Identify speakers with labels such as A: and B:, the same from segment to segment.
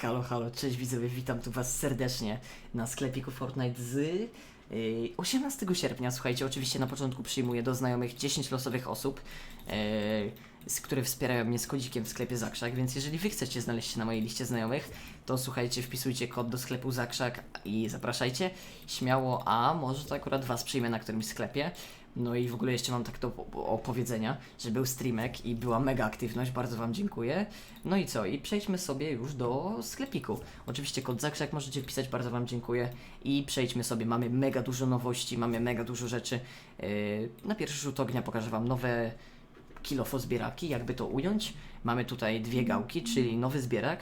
A: Halo, halo, cześć widzowie, witam tu was serdecznie na sklepiku Fortnite z yy, 18 sierpnia. Słuchajcie, oczywiście na początku przyjmuję do znajomych 10 losowych osób, yy, które wspierają mnie z kodzikiem w sklepie Zakrzak, więc jeżeli wy chcecie znaleźć się na mojej liście znajomych, to słuchajcie, wpisujcie kod do sklepu Zakrzak i zapraszajcie śmiało, a może to akurat was przyjmę na którymś sklepie. No i w ogóle jeszcze mam tak do opowiedzenia, że był streamek i była mega aktywność, bardzo Wam dziękuję. No i co? I przejdźmy sobie już do sklepiku. Oczywiście kod zakrzak możecie wpisać, bardzo Wam dziękuję. I przejdźmy sobie, mamy mega dużo nowości, mamy mega dużo rzeczy. Yy, na pierwszy rzut ognia pokażę Wam nowe kilofo zbieraki, jakby to ująć. Mamy tutaj dwie gałki, czyli nowy zbierak.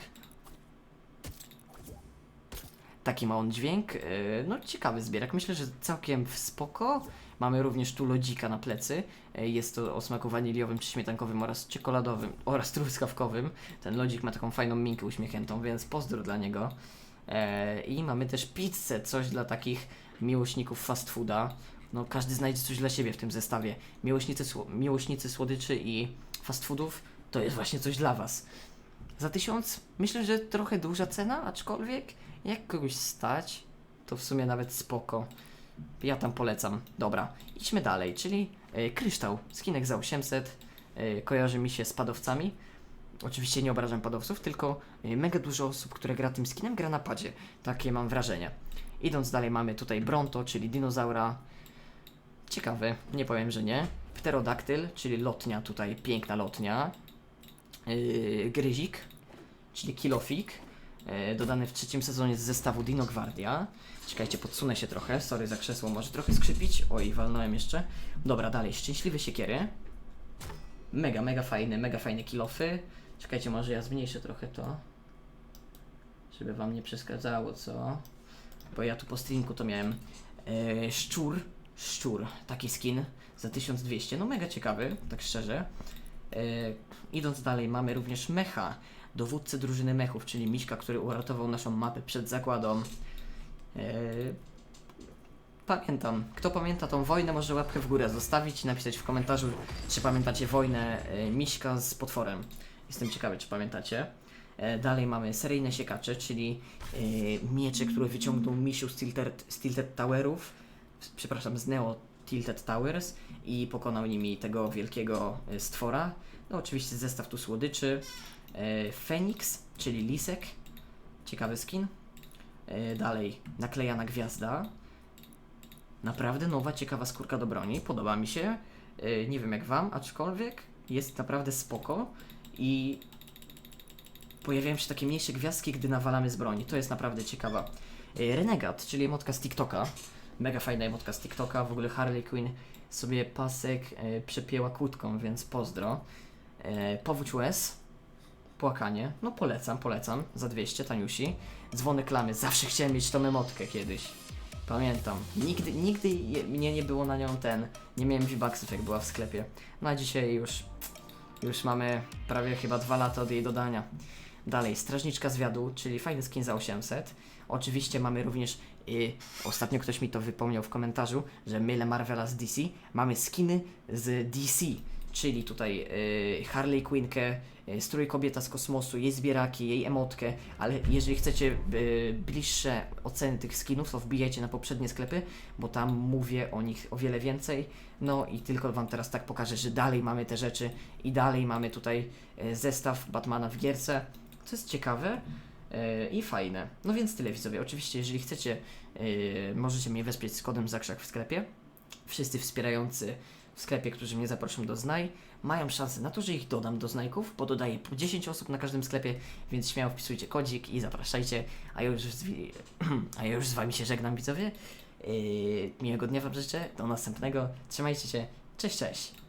A: Taki ma on dźwięk. Yy, no ciekawy zbierak, myślę, że całkiem spoko. Mamy również tu lodzika na plecy. E, Jest to o smaku waniliowym czy śmietankowym oraz czekoladowym oraz truskawkowym. Ten lodzik ma taką fajną minkę uśmiechniętą, więc pozdro dla niego. E, I mamy też pizzę, coś dla takich miłośników fast fooda. No każdy znajdzie coś dla siebie w tym zestawie. Miłośnicy, miłośnicy słodyczy i fast foodów to jest właśnie coś dla Was. Za tysiąc myślę, że trochę duża cena, aczkolwiek jak kogoś stać, to w sumie nawet spoko. Ja tam polecam. Dobra, idźmy dalej, czyli e, kryształ. Skinek za 800. E, kojarzy mi się z padowcami. Oczywiście nie obrażam padowców, tylko e, mega dużo osób, które gra tym skinem, gra na padzie. Takie mam wrażenie. Idąc dalej mamy tutaj Bronto, czyli dinozaura. Ciekawy, nie powiem, że nie. Pterodaktyl, czyli lotnia, tutaj piękna lotnia. Yy, gryzik, czyli kilofik. Yy, dodany w trzecim sezonie z zestawu Dino Guardia. Czekajcie, podsunę się trochę. Sorry za krzesło, może trochę skrzypić. Oj, walnąłem jeszcze. Dobra, dalej. Szczęśliwe siekiery. Mega, mega fajne, mega fajne kilofy. Czekajcie, może ja zmniejszę trochę to. Żeby wam nie przeszkadzało, co? Bo ja tu po streamku to miałem e, szczur. Szczur, taki skin za 1200. No mega ciekawy, tak szczerze. E, idąc dalej, mamy również mecha. Dowódcę drużyny mechów, czyli Miśka, który uratował naszą mapę przed zakładą. Eee, Pamiętam. Kto pamięta tą wojnę, może łapkę w górę zostawić i napisać w komentarzu, czy pamiętacie wojnę e, Miśka z potworem. Jestem ciekawy, czy pamiętacie. E, Dalej mamy seryjne siekacze, czyli e, miecze, które wyciągnął misiu z Tilted, z Tilted Towerów, przepraszam, z Neo Tilted Towers i pokonał nimi tego wielkiego e, stwora. No oczywiście zestaw tu słodyczy. E, Feniks, czyli lisek. Ciekawy skin. E, Dalej, naklejana gwiazda. Naprawdę nowa, ciekawa skórka do broni. Podoba mi się. E, Nie wiem jak wam, aczkolwiek jest naprawdę spoko. I pojawiają się takie mniejsze gwiazdki, gdy nawalamy z broni. To jest naprawdę ciekawa. E, Renegat, czyli emotka z TikToka. Mega fajna emotka z TikToka. W ogóle Harley Quinn sobie pasek e, przepięła kłódką, więc pozdro. E, Powódź łez. Płakanie. No polecam, polecam. Za 200, taniusi. Dzwonek lamy. Zawsze chciałem mieć tą emotkę kiedyś. Pamiętam. Nigdy, nigdy je, mnie nie było na nią ten. Nie miałem V-Bucksów jak była w sklepie. No a dzisiaj już, już mamy prawie chyba dwa lata od jej dodania. Dalej, Strażniczka Zwiadu, czyli fajny skin za 800. Oczywiście mamy również, y, ostatnio ktoś mi to wypomniał w komentarzu, że mylę Marvela z DC. Mamy skiny z DC, czyli tutaj y, Harley Quinnkę, y, strój kobieta z kosmosu, jej zbieraki, jej emotkę, ale jeżeli chcecie y, bliższe oceny tych skinów, to wbijajcie na poprzednie sklepy, bo tam mówię o nich o wiele więcej. No i tylko Wam teraz tak pokażę, że dalej mamy te rzeczy i dalej mamy tutaj y, zestaw Batmana w gierce, co jest ciekawe y, i fajne. No więc tyle widzowie. Oczywiście jeżeli chcecie, y, możecie mnie wesprzeć z kodem Zakrzak w sklepie. Wszyscy wspierający w sklepie, którzy mnie zaproszą do znaj, mają szansę na to, że ich dodam do znajków, bo dodaję po 10 osób na każdym sklepie, więc śmiało wpisujcie kodzik i zapraszajcie. A ja już z, a ja już z Wami się żegnam widzowie. Yy, miłego dnia Wam życzę, do następnego. Trzymajcie się, cześć, cześć.